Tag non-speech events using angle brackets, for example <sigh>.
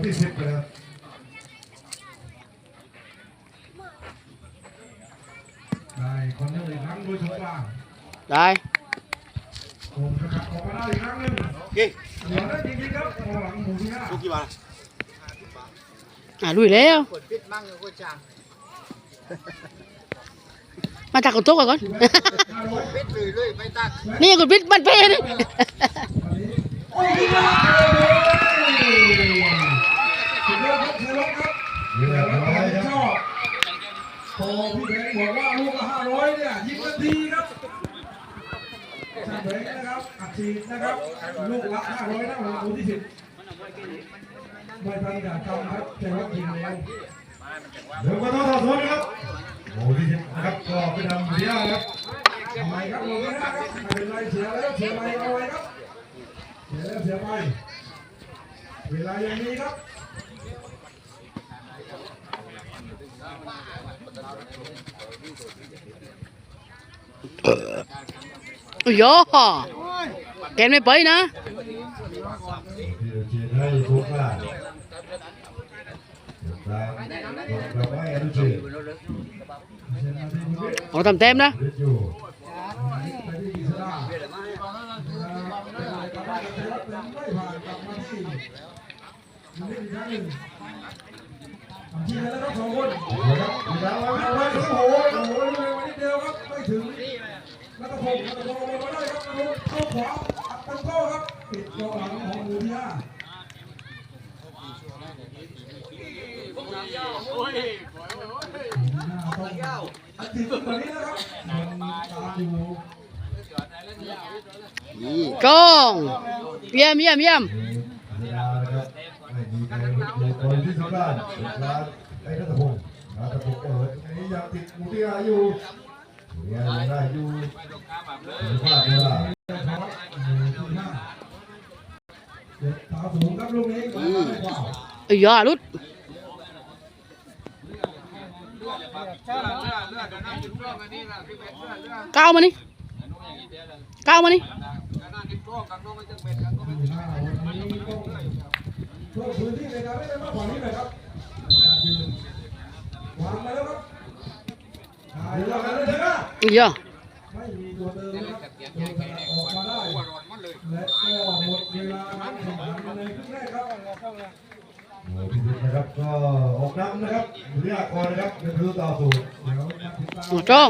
મોટી સેફ કર્યા đây. Còn những người đôi chúng ta đây đi. Cấp còn à lùi lé không? Mà ta còn tốt rồi con. <laughs> Nè còn biết bật phê đấy. <laughs> สุดยอดครับเทลครับเดี๋ยวเราชอบโตพี่แบงค์บอกว่าลูกละห้าร้อยเนี่ยยิงทันทีครับช่างแบงค์นะครับอัดฉีดนะครับลูกละห้าร้อยนะหมู่ที่สิบไม่ทันการทำครับเทลยิงแล้วเดี๋ยวก็ต้องต่อสู้นะครับหมู่ที่สิบนะครับก็เป็นทำเดียวครับทำไมครับลงไม่ได้ครับไม่เป็นไรเสียแล้วเสียไปเอาไว้ครับเสียแล้วเสียไปเวลายังมีครับโอ้ยอแกนไม่ไปนะพี่เชียร์ให้ทุกท่านเราไม่อนุเชียร์เ ủa, dô Kèn mày bấy nữa. Ủa tầm tem đó. Hãy subscribe ทีนี่อีกครั้งหนึ่งทำทีแล้วครับสองคนนะครับยาวไว้ไว้โอ้โหโอ้โหเลยวันนี้เดียวครับไม่ถึงนัทพงศ์นัทพงศ์ลงมาได้ครับนัทพงศ์เข้าขวาอัดตันโต้ครับปิดกองหลังของมูทิยาอัดติดตรงนี้นะครับมันตามอยู่กองเยี่ยมเยี่ยมเยี่ยม เวลานะครับไม่มีใคร ในคนที่สุดด้านร้านไอ้นัทพงศ์นัทพงศ์เปิดนี้ยังติดมูทิยาอยู่มูทิยาได้อยู่ไม่พลาเวลามูทิยาเด็กตาสูงครับลูกนี้ว้าวโอ้ยอลุดก้าวมานี่ก้าวมานี่ ห้าวันนี้ต้องเพิ่มพื้นที่ในการเล่นมากกว่านี้หน่อยครับในการยืนวางไปแล้วครับหายแล้วกันเลยนะ โอ้ยอ ไม่มีตัวเติมนะครับตัวกระดาษออกมาได้ และก็หมดเวลาการแข่งขันในครึ่งแรกครับโอ้พี่บิ๊กนะครับก็ออกนำนะครับวิทยากรนะครับเป็นผู้ต่อสู้เดี๋ยวมาติดตาม จ้อง